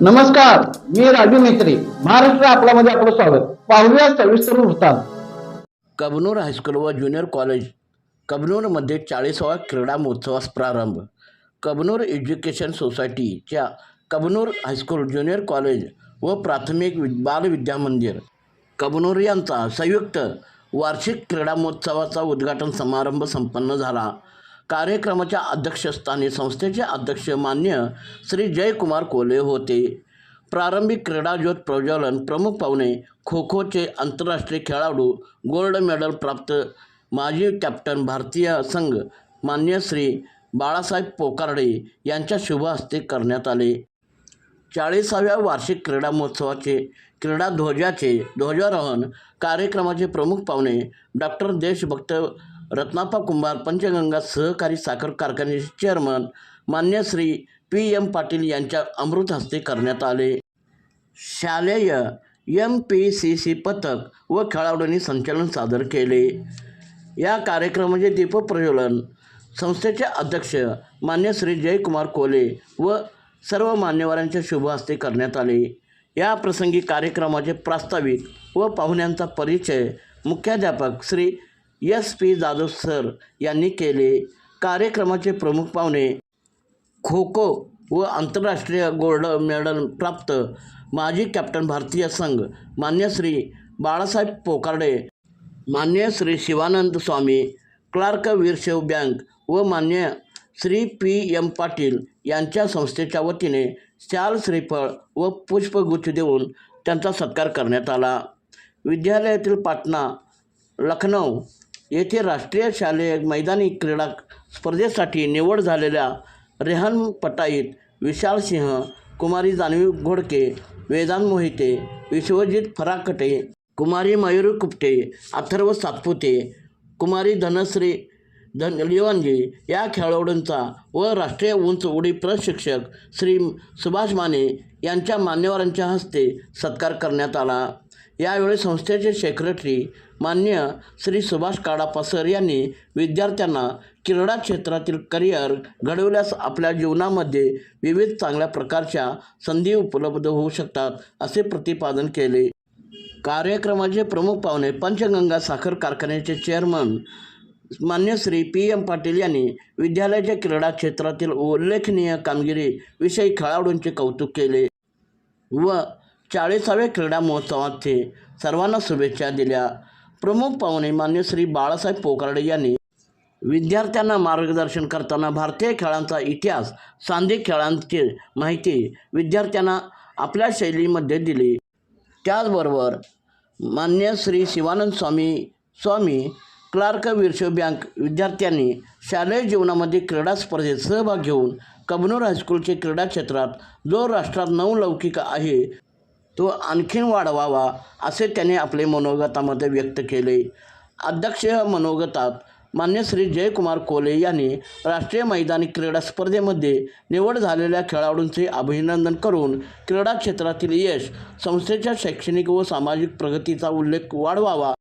नमस्कार मी राजू मेत्री महाराष्ट्र आपल्यामध्ये आपलं स्वागत. पाहूया सविस्तर वृत्तांत. कबनूर हायस्कूल व ज्युनियर कॉलेज कबनूरमध्ये चाळीसावा क्रीडा महोत्सवास प्रारंभ. कबनूर एज्युकेशन सोसायटीच्या कबनूर हायस्कूल ज्युनियर कॉलेज व प्राथमिक वि बालविद्या मंदिर. कबनूर यांचा संयुक्त वार्षिक क्रीडा महोत्सवाचा उद्घाटन समारंभ संपन्न झाला. कार्यक्रमाच्या अध्यक्षस्थानी संस्थेचे अध्यक्ष मान्य श्री जयकुमार कोले होते. प्रारंभिक क्रीडा ज्योत प्रज्वलन प्रमुख पाहुणे खो खोचे आंतरराष्ट्रीय खेळाडू गोल्ड मेडल प्राप्त माजी कॅप्टन भारतीय संघ मान्य श्री बाळासाहेब पोकारडे यांच्या शुभ हस्ते करण्यात आले. चाळीसाव्या वार्षिक क्रीडा महोत्सवाचे क्रीडा ध्वजाचे ध्वजारोहण कार्यक्रमाचे प्रमुख पाहुणे डॉक्टर देशभक्त रत्नापा कुंभार पंचगंगा सहकारी साखर कारखान्याचे चेअरमन मान्य श्री पी एम पाटील यांच्या अमृत हस्ते करण्यात आले. शालेय एम पी सी सी पथक व खेळाडूंनी संचलन सादर केले. या कार्यक्रमाचे दीपप्रज्वलन संस्थेचे अध्यक्ष मान्य श्री जयकुमार कोले व सर्व मान्यवरांच्या शुभ हस्ते करण्यात आले. या प्रसंगी कार्यक्रमाचे प्रास्ताविक व पाहुण्यांचा परिचय मुख्याध्यापक Shri S P Jadhav sir यांनी केले कार्यक्रमाचे प्रमुख पाहुणे खो खो व आंतरराष्ट्रीय गोल्ड मेडल प्राप्त माजी कॅप्टन भारतीय संघ मान्य श्री बाळासाहेब पोकारडे मान्य श्री शिवानंद स्वामी क्लार्क वीरशेव बँक व मान्य श्री पी एम पाटील यांच्या संस्थेच्या वतीने शाल श्रीफळ व पुष्पगुच्छ देऊन त्यांचा सत्कार करण्यात आला. विद्यालयातील पाटणा लखनौ येथे राष्ट्रीय शालेय मैदानी क्रीडा स्पर्धेसाठी निवड झालेल्या रेहन पटाईत विशाल सिंह कुमारी जान्हवी घोडके वेदांत मोहिते विश्वजित फराकटे कुमारी मयुरी कुपटे अथर्व सातपुते कुमारी धनश्री धन लिवांजी या खेळाडूंचा व राष्ट्रीय उंच उडी प्रशिक्षक श्री सुभाष माने यांच्या मान्यवरांच्या हस्ते सत्कार करण्यात आला. यावेळी संस्थेचे सेक्रेटरी मान्य श्री सुभाष काडापा सर यांनी विद्यार्थ्यांना क्रीडा क्षेत्रातील करिअर घडवल्यास आपल्या जीवनामध्ये विविध चांगल्या प्रकारच्या संधी उपलब्ध होऊ शकतात असे प्रतिपादन केले. कार्यक्रमाचे प्रमुख पाहुणे पंचगंगा साखर कारखान्याचे चेअरमन मान्य श्री पी एम पाटील यांनी विद्यालयाच्या क्रीडा क्षेत्रातील उल्लेखनीय कामगिरीविषयी खेळाडूंचे कौतुक केले व चाळीसाव्या क्रीडा महोत्सवाचे सर्वांना शुभेच्छा दिल्या. प्रमुख पाहुणे मान्य श्री बाळासाहेब पोकारडे यांनी विद्यार्थ्यांना मार्गदर्शन करताना भारतीय खेळांचा इतिहास सांधिक खेळांची माहिती विद्यार्थ्यांना आपल्या शैलीमध्ये दिली. त्याचबरोबर मान्य श्री शिवानंद स्वामी स्वामी क्लार्क विरशो बँक विद्यार्थ्यांनी शालेय जीवनामध्ये क्रीडा स्पर्धेत सहभाग घेऊन कबनूर हायस्कूलचे क्रीडा क्षेत्रात जो राष्ट्रात नऊ लौकिक आहे तो आणखीन वाढवावा असे त्याने आपले मनोगतामध्ये व्यक्त केले. अध्यक्ष मनोगतात मान्य श्री जयकुमार कोले यांनी राष्ट्रीय मैदानी क्रीडा स्पर्धेमध्ये निवड झालेल्या खेळाडूंचे अभिनंदन करून क्रीडा क्षेत्रातील यश संस्थेच्या शैक्षणिक व सामाजिक प्रगतीचा उल्लेख वाढवावा.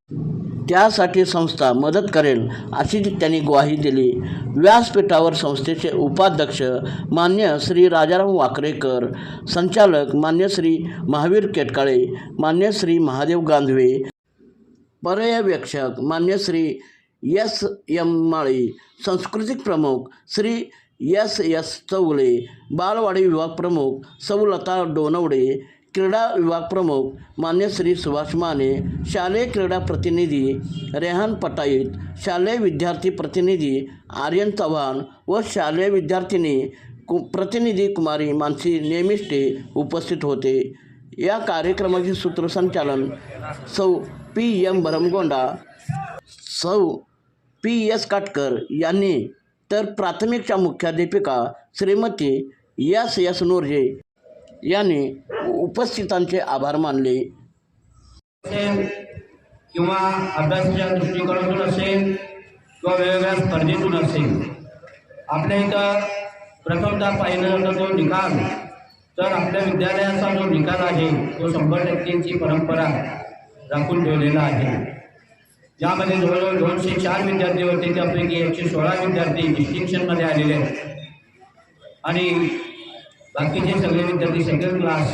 त्यासाठी संस्था मदत करेल अशी त्यांनी ग्वाही दिली. व्यासपीठावर संस्थेचे उपाध्यक्ष मान्य श्री राजाराम वाकरेकर संचालक मान्य श्री महावीर केटकाळे मान्य श्री महादेव गांधवे पर्यवेक्षक मान्य श्री एस एम माळी सांस्कृतिक प्रमुख श्री एस एस चौगले बालवाडी विभाग प्रमुख सौलता डोनवडे क्रीडा विभाग प्रमुख मान्य श्री सुभाष माने शालेय क्रीडा प्रतिनिधी रेहान पटाईत शालेय विद्यार्थी प्रतिनिधी आर्यन चव्हाण व शालेय विद्यार्थिनी कु प्रतिनिधी कुमारी मानसी नेमिष्टे उपस्थित होते. या कार्यक्रमाचे सूत्रसंचालन सौ पी एम भरमगोंडा सौ पी एस काटकर यांनी. तर प्राथमिकच्या मुख्याध्यापिका श्रीमती एस एस नोरजे. यांनी उपस्थितांचे आभार मानले. किंवा अभ्यासाच्या दृष्टिकोनातून असेल किंवा वेगवेगळ्या स्पर्धेतून असेल आपल्या इथं प्रथमतः पाहिलं जातं तो निकाल. तर आपल्या विद्यालयाचा जो निकाल आहे तो शंभर टक्केची परंपरा राखून ठेवलेला आहे. ज्यामध्ये जवळजवळ दोनशे चार विद्यार्थी होते त्यापैकी एकशे सोळा विद्यार्थी डिस्टिंक्शनमध्ये आलेले आहेत. आणि बाकीचे सगळे विद्यार्थी सेकंड क्लास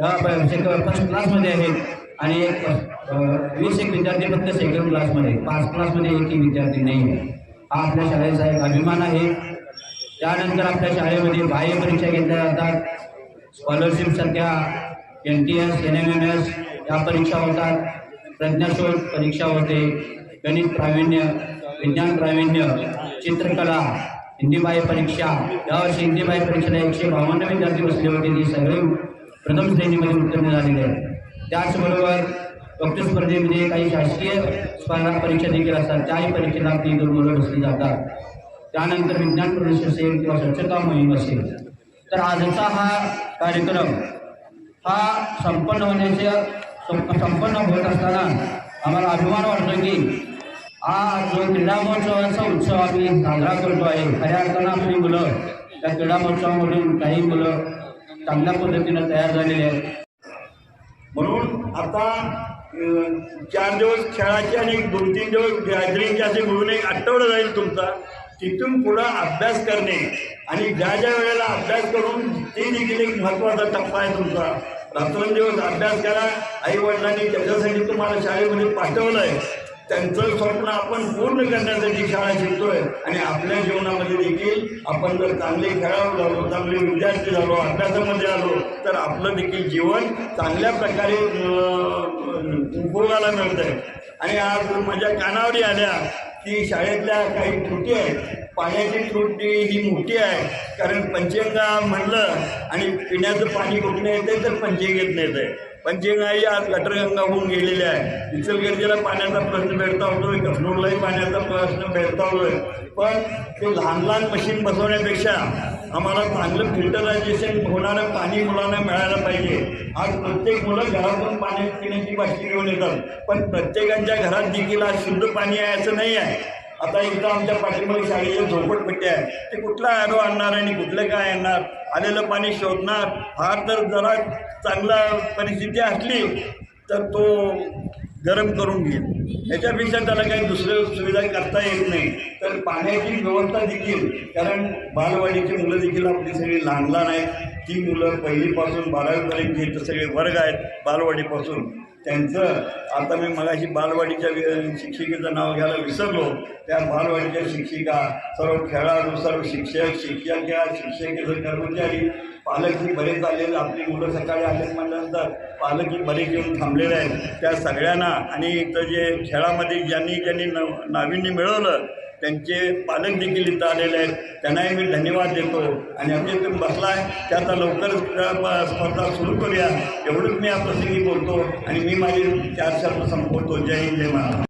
फर्स्ट क्लासमध्ये आहेत. आणि एक वीस एक विद्यार्थी फक्त सेकंड क्लासमध्ये पाच क्लासमध्ये एकही विद्यार्थी नाही आहे. हा आपल्या शाळेचा एक अभिमान आहे. त्यानंतर आपल्या शाळेमध्ये बाह्य परीक्षा घेतल्या जातात. स्कॉलरशिप सध्या N T S N M M S या परीक्षा होतात. प्रज्ञाशोध परीक्षा होते. गणित प्रावीण्य विज्ञान प्रावीण्य चित्रकला हिंदी परीक्षा यावर्षी हिंदी बाह्य परीक्षेला एकशे बावन्न विद्यार्थी बसले होते ते सगळे प्रथम श्रेणीमध्ये उत्तीर्ण झालेले आहेत त्याचबरोबर डॉक्टर स्पर्धेमध्ये काही शासकीय स्पर्धा परीक्षा देखील असतात त्याही परीक्षेला ती दोन मुलं बसली जातात. त्यानंतर विज्ञान प्रवेश असेल किंवा स्वच्छता मोहीम असेल. तर आजचा हा कार्यक्रम हा संपन्न होण्याच्या संपन्न होत असताना आम्हाला अभिमान वाटतो की हा जो क्रीडा महोत्सवाचा उत्सव आम्ही साजरा करतो आहे खऱ्या अर्थानं आपली मुलं त्या क्रीडा महोत्सवामधून काही मुलं चांगल्या पद्धतीनं तयार झालेली आहेत. म्हणून आता चार दिवस खेळाचे आणि दोन तीन दिवस गॅदरिंगचे असे मिळून एक आठवडा जाईल तुमचा. तिथून पुढं अभ्यास करणे आणि ज्या ज्या वेळेला अभ्यास करून ते देखील एक महत्त्वाचा टप्पा आहे तुमचा. रात्रंदिवस अभ्यास करा. आई वडिलांनी त्याच्यासाठी तुम्हाला शाळेमध्ये पाठवलं आहे त्यांचं स्वप्न आपण पूर्ण करण्यासाठी शाळा शिकतोय. आणि आपल्या जीवनामध्ये देखील आपण जर चांगले खेळाडू झालो चांगले विद्यार्थी झालो अभ्यासामध्ये आलो तर आपलं देखील जीवन चांगल्या प्रकारे उपयोगाला उपभोगायला मिळतं आहे आणि आज माझ्या कानावरी आल्या की शाळेतल्या काही त्रुटी आहेत. पाण्याची त्रुटी ही मोठी आहे. कारण पंचगंगा म्हणलं आणि पिण्याचं पाणी कुठून येते तर पंचगंगेत नेत आहे पण जे नाही आज गटरगंगा होऊन गेलेले आहे. इचलगंजीला पाण्याचा प्रश्न भेटता होतोय पाण्याचा प्रश्न भेटता पण ते लहान लहान मशीन बसवण्यापेक्षा आम्हाला चांगलं फिल्टरायझेशन होणारं पाणी मुलांना मिळायला पाहिजे. आज प्रत्येक मुलं घरातून पाणी पिण्याची बाटली घेऊन येतात. पण प्रत्येकाच्या घरात देखील आज शुद्ध पाणी आहे असं नाही आहे. आता एकदा आमच्या पाठीमध्ये शाळेच्या झोपडपट्टी आहे. ते कुठला ॲरो आणणार आणि कुठलं काय आणणार? आलेलं पाणी शोधणार. फार तर जरा चांगला परिस्थिती असली तर तो गरम करून घेईल. याच्यापेक्षा त्याला काही दुसऱ्या सुविधा करता येत नाही. तर पाण्याची व्यवस्था देखील कारण बालवाडीची मुलं देखील आपली सगळी लहान लहान आहेत. ती मुलं पहिलीपासून बारावीपर्यंत इथं सगळे वर्ग आहेत बालवाडीपासून त्यांचं आता मी मगाशी बालवाडीच्या शिक्षिकेचं नाव घ्यायला विसरलो. त्या बालवाडीच्या शिक्षिका सर्व खेळाडू सर्व शिक्षक शिक्षिका शिक्षकेतर कर्मचारी पालकही बरेच आलेले आपली मुलं सकाळी आलेत म्हटल्यानंतर पालकही बरेच येऊन थांबलेले आहेत. त्या सगळ्यांना आणि इथं जे खेळामध्ये ज्यांनी ज्यांनी न नाविन्य मिळवलं त्यांचे पालन देखील इथं आलेले आहेत. त्यांनाही मी धन्यवाद देतो. आणि आमच्या तुम्ही बसला आहे. त्याचा लवकरच स्पर्धा सुरू करूया. एवढंच मी या प्रसंगी बोलतो. आणि मी माझे चार शब्द संपवतो. जय हिंद जय महाराज